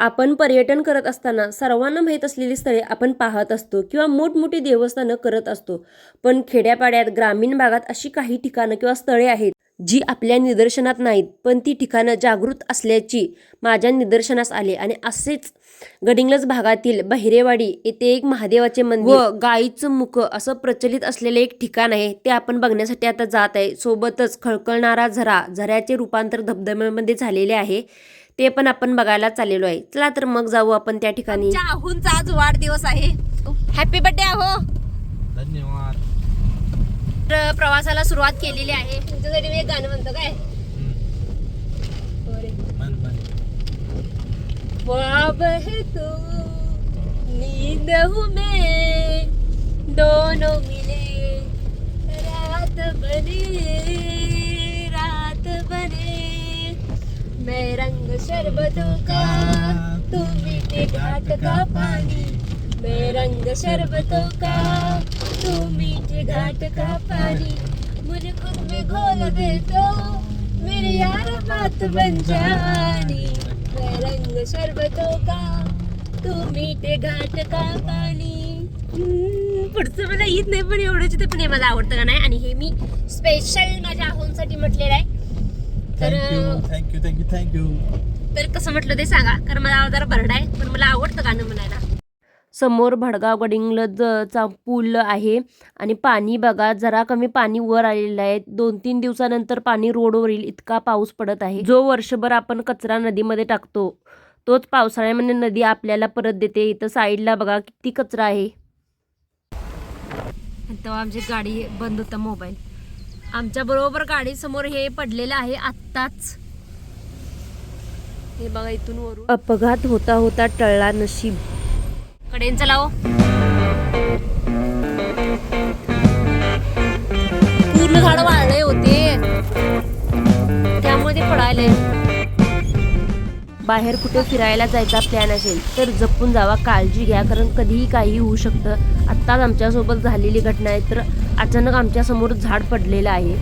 आपण पर्यटन करत असताना सर्वांना माहीत असलेली स्थळे आपण पाहत असतो किंवा मोठमोठी देवस्थानं करत असतो. पण खेड्यापाड्यात ग्रामीण भागात अशी काही ठिकाणं किंवा स्थळे आहेत जी आपल्या निदर्शनात नाहीत. पण ती ठिकाणं जागृत असल्याची माझ्या निदर्शनास आले आणि असेच गडिंग्लज भागातील बहिरेवाडी येथे एक महादेवाचे मंदिर व गाईचं मुख असं प्रचलित असलेले एक ठिकाण आहे. ते आपण बघण्यासाठी आता जात आहे. सोबतच खळकळणारा झरा झऱ्याचे रूपांतर धबधब्यामध्ये झालेले आहे. ते पण आपण बघायला चाललेलो आहे. चला तर मग जाऊ आपण त्या ठिकाणी. आहुंचा आज वाढदिवस आहे. हॅपी बर्थडे आहो. धन्यवाद. तर प्रवासाला सुरुवात केलेली आहे. तुमच्यासाठी मी एक गाणं म्हणतो काय? ख्वाब है तू नींद हूँ मैं दोनों मिले रात बने रात बने मैं शरबत का? तू मीठे घाट का पानी मैं रंग शरबतों का? तू मीठे घाट का पानी मुझे खुद में घोल दे तो मेरे यार बात बन जानी मैं रंग शरबतों का? तू मीठे घाट का पानी पुढचं मला येत नाही पण एवढंच ते पण हे मला आवडतं का नाही? आणि हे मी स्पेशल माझ्या आहोंसाठी म्हटलेलं आहे. तर थँक्यू थँक्यू थँक्यू थँक्यू तर कसं म्हटलं ते सांगा कारण मला जरा बरडा आहे पण मला आवडतं गाणं म्हणायला. समोर भडगाव गडिंग्लजचा पूल आहे आणि पाणी बघा जरा कमी पाणी वर आलेलं आहे. दोन तीन दिवसानंतर पाणी रोडवर येईल इतका पाऊस पडत आहे. जो वर्षभर आपण कचरा नदीमध्ये टाकतो तोच पावसाळ्यामध्ये नदी आपल्याला परत देते. इथं साईडला बघा किती कचरा आहे. तेव्हा आमची गाडी बंद होता मोबाईल. आमच्या बरोबर गाडी समोर हे पडलेलं आहे आत्ताच. हे बघा इथून वरून. अपघात होता होता टळला नशीब. कडेंचा लाव पूर्ण झाड वाळले होते. त्यामुळे ते पडायले. बाहेर कुठे फिरायला जायचा प्लॅन असेल तर जपून जावा काळजी घ्या कारण कधीही काही होऊ शकतं. आत्ताच आमच्यासोबत झालेली घटना आहे तर अचानक आमच्यासमोर झाड पडलेलं आहे.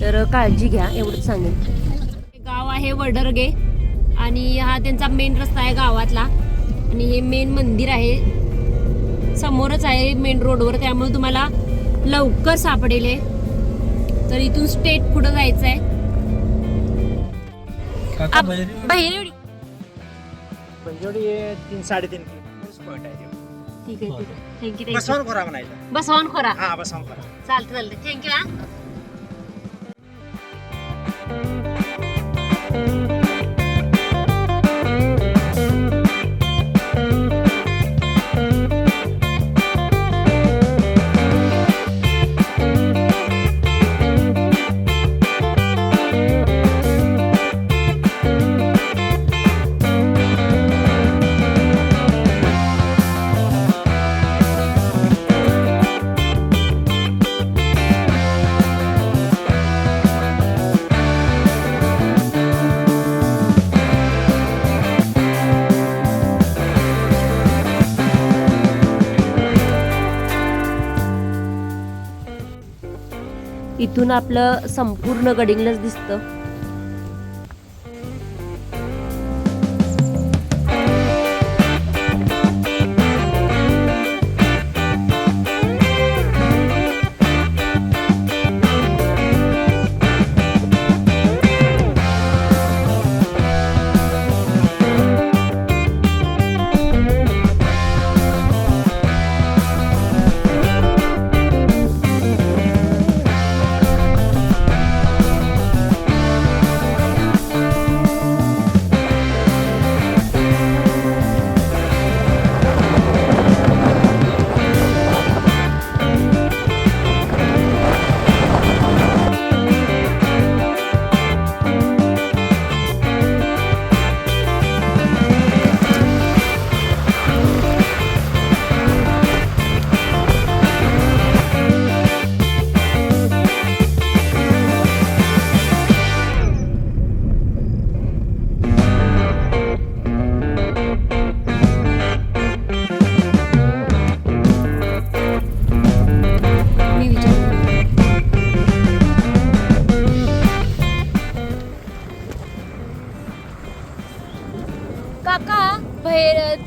तर काळजी घ्या एवढंच सांगेन. गाव आहे वडरगे आणि हा त्यांचा मेन रस्ता आहे गावातला. आणि हे मेन मंदिर आहे. समोरच आहे मेन रोडवर त्यामुळे तुम्हाला लवकर सापडेल. तर इथून स्टेट पुढं जायचं आहे बहिरी हे तीन साडेतीन पॉईंट आहे ठीक आहे ठीक आहे. थँक्यू थँक्यू बसवून खोरा म्हणायचं बसवान खोरा हा बसवून खोरा चालतं चालतं. थँक्यू हा. आपलं संपूर्ण गडिंग्लज दिसतं.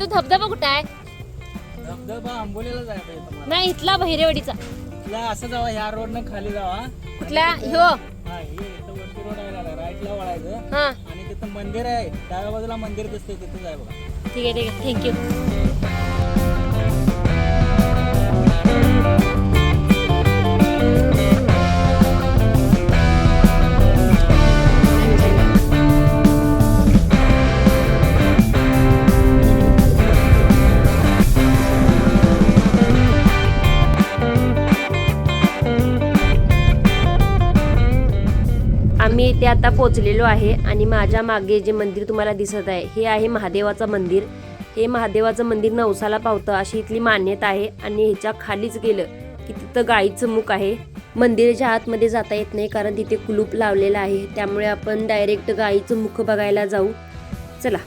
तो धबधबा कुठं आहे? धबधबा आंबोलीला जायला पाहिजे तुम्हाला नाही इथला बहिरेवाडीचा असं जावा ह्या रोडनं खाली जावा. कुठल्या ह्यो. हा हे इथं वरती रोड आहे राईटला वळायचं. हा. आणि तिथं मंदिर आहे डाव्या बाजूला मंदिर दिसतंय तिथं जाय बघा. ठीक आहे ठीक आहे. थँक्यू मी इथे आता पोचलेलो आहे आणि माझ्या मागे जे मंदिर तुम्हाला दिसत आहे हे आहे महादेवाचं मंदिर. हे महादेवाचं मंदिर नवसाला पावतं अशी इथली मान्यता आहे आणि ह्याच्या खालीच गेलं की तिथं गाईचं मुख आहे. मंदिराच्या आतमध्ये जाता येत नाही कारण तिथे कुलूप लावलेलं आहे. त्यामुळे आपण डायरेक्ट गाईचं मुख बघायला जाऊ. चला.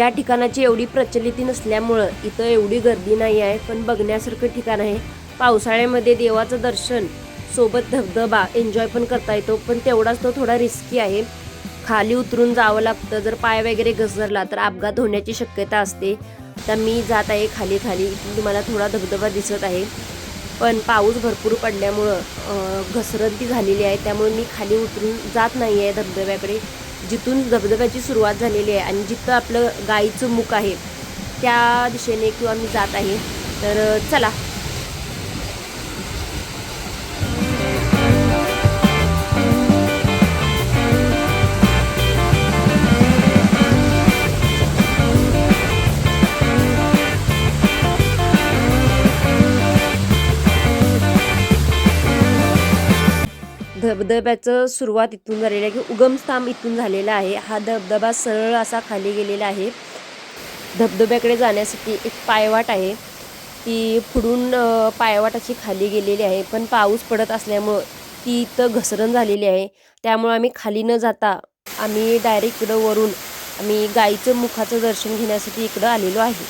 या ठिकाणाची एवढी प्रचलिती नसल्यामुळं इथं एवढी गर्दी नाही आहे पण बघण्यासारखं ठिकाण आहे. पावसाळ्यामध्ये देवाचं दर्शन सोबत धबधबा एन्जॉय पण करता येतो पण तेवढाच तो थोडा रिस्की आहे. खाली उतरून जावं लागतं जर पाय वगैरे घसरला तर अपघात होण्याची शक्यता असते. आता मी जात आहे खाली खाली इथून तुम्हाला थोडा धबधबा दिसत आहे. पण पाऊस भरपूर पडल्यामुळं घसरंती झालेली आहे त्यामुळे मी खाली उतरून जात नाही आहे धबधब्याकडे. जिथून धबधब्याची सुरुवात झालेली आहे आणि जिथं आपलं गाईचं मुख आहे त्या दिशेने किंवा मी जात आहे. तर चला. धबधब्याचं सुरुवात इथून झालेलं आहे की उगमस्थान इथून झालेला आहे. हा धबधबा सरळ असा खाली गेलेला आहे. धबधब्याकडे जाण्यासाठी एक पायवाट आहे. ती पुढून पायवाट अशी खाली गेलेली आहे. पण पाऊस पडत असल्यामुळं ती इथं घसरण झालेली आहे. त्यामुळं आम्ही खाली न जाता आम्ही डायरेक्ट इकडं वरून आम्ही गाईचं मुखाचं दर्शन घेण्यासाठी इकडं आलेलो आहे.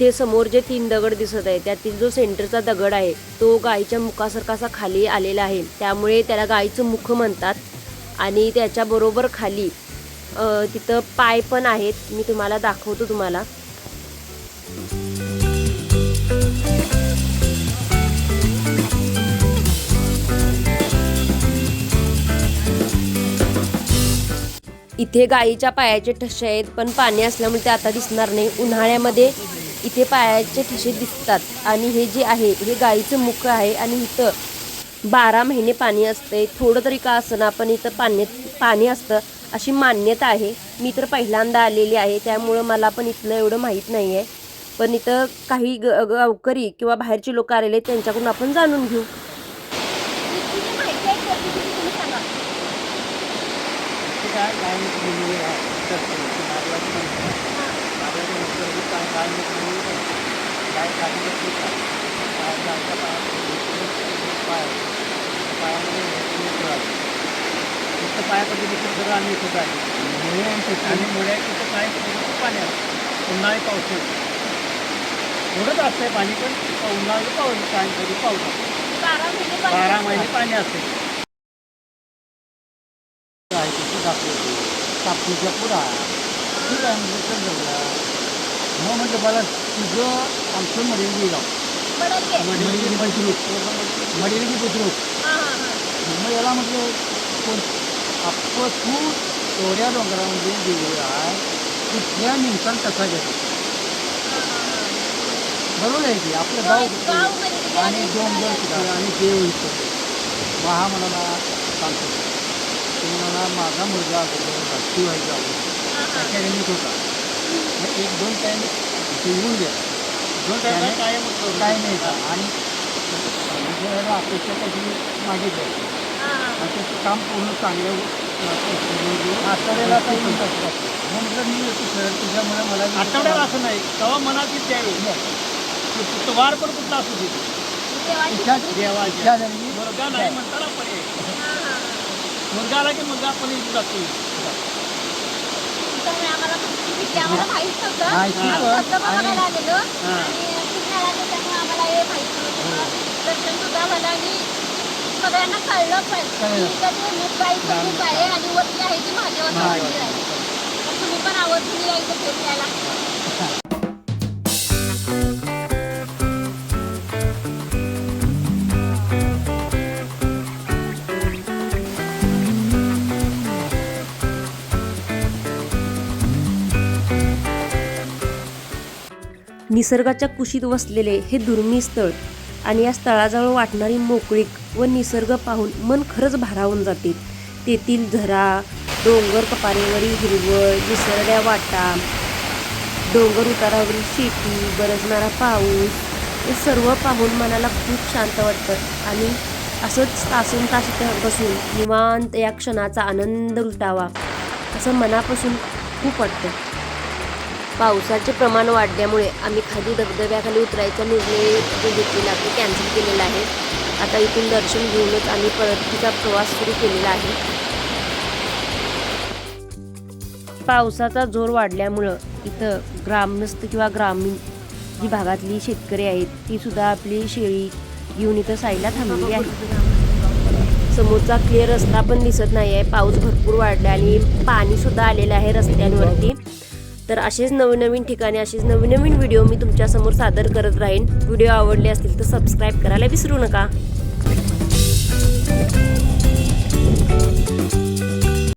इथे समोर जे तीन दगड दिसत आहे त्यातील जो सेंटरचा दगड आहे तो गायीच्या मुखासारखा असा खाली आलेला आहे. त्यामुळे त्याला गायीचं मुख म्हणतात. आणि त्याच्याबरोबर खाली तिथं पाय पण आहेत. मी तुम्हाला दाखवतो तुम्हाला. इथे गाईच्या पायाचे ठसे आहेत पण पाणी असल्यामुळे ते आता दिसणार नाही. उन्हाळ्यामध्ये इथे पायाचे ठसे दिसतात. आणि हे जे आहे हे गाईचं मुख आहे आणि इथं बारा महिने पाणी असते थोडं तरी का असं ना पण इथं पाणी पाणी असतं अशी मान्यता आहे. मी तर पहिल्यांदा आलेली आहे त्यामुळं मला पण इथलं एवढं माहीत नाही आहे पण इथं काही ग गावकरी किंवा बाहेरचे लोक आलेले आहेत, त्यांच्याकडून आपण जाणून घेऊ. सगळं आम्ही इथं आहे आणि मुळे तिथं काय खूप पाणी आहे उन्हाळी पाऊस थोडंच असतंय पाणी पण उन्हाळी पाऊस पाणी कधी पाऊस बारा महिने पाणी बारा असते आहे तिथे दाखवतो कापूच्या पुरा ठीक आहे म्हणजे मग म्हटलं मला तुझं आमचं मडिलगी गाव. मडिलगी बुद्रुक मडिलगी हा. मग याला म्हटलं कोण? आपण तू एवढ्या डोंगरामध्ये गेलेला आहे कुठल्या निमतान कसा घेतो बरोबर आहे की? आपलं गाव गाव म्हणजे? आणि डोंगर कुठलं आणि देव इथं मग हा म्हणाला सांगतो. तो म्हणाला माझा मुलगा अगोदर भरती व्हायचा अगोदर अकॅडमीत होता. मग एक दोन टाईम इथे येऊन गेला. दोन टाईम काय काय नाही का? आणि म्हणजे याला अपेक्षा त्याची मागितली आणि त्याचं काम पूर्ण चांगलं आठवड्याला काही म्हणतात. मग म्हटलं मी येतो सर तुझ्यामुळे मला आठवड्याला असं नाही. तेव्हा मनात येईल त्यावेळी तो वार पण कुठला असू दे. देवाची मुलगा नाही म्हणताना पण ये. मुलगा आला की मुलगा पण इथं जातो आम्हाला माहीत नव्हतं. माहिती आम्ही नव्हतं. धबधबा आणि- बघायला आलेलो. हां. आणि खूप मिळालं त्यामुळे आम्हाला हे माहीत नव्हतं. दर्शन सुद्धा झालं आणि सगळ्यांना कळलं पण कळलं. की इथं ते आहे आणि वरती आहे ती महादेवाचं मंदिर आहे. तर तुम्ही पण आवर्जून या इथं भेट द्यायला निसर्गाच्या कुशीत वसलेले हे दुर्मिळ स्थळ आणि या स्थळाजवळ वाटणारी मोकळीक व निसर्ग पाहून मन खरंच भारावून जाते. तेथील झरा डोंगर कपारेवरील हिरवळ निसरड्या वाटा डोंगर उतारावरील शेती बरसणारा पाऊस हे सर्व पाहून मनाला खूप शांत वाटतं. आणि असंच तासून तास बसून निवांत या क्षणाचा आनंद लुटावा असं मनापासून खूप वाटतं. पावसाचे प्रमाण वाढल्यामुळे आम्ही खाली धबधब्याखाली उतरायचा निर्णय जो घेतलेला तो कॅन्सल केलेला आहे. आता इथून दर्शन घेऊनच आम्ही परतीचा प्रवास सुरू केलेला आहे. पावसाचा जोर वाढल्यामुळं इथं ग्रामस्थ किंवा ग्रामीण जी भागातली शेतकरी आहेत ती सुद्धा आपली शेळी घेऊन इथं साईला थांबलेली आहे समोरचा क्लिअर रस्ता पण दिसत नाही आहे पाऊस भरपूर वाढला आणि पाणीसुद्धा आलेलं आहे रस्त्यांवरती. तर असेच नवनवीन ठिकाणी असेच नवीन नवीन व्हिडिओ मी तुमच्यासमोर सादर करत राहीन. व्हिडिओ आवडले असतील तर सबस्क्राईब करायला विसरू नका.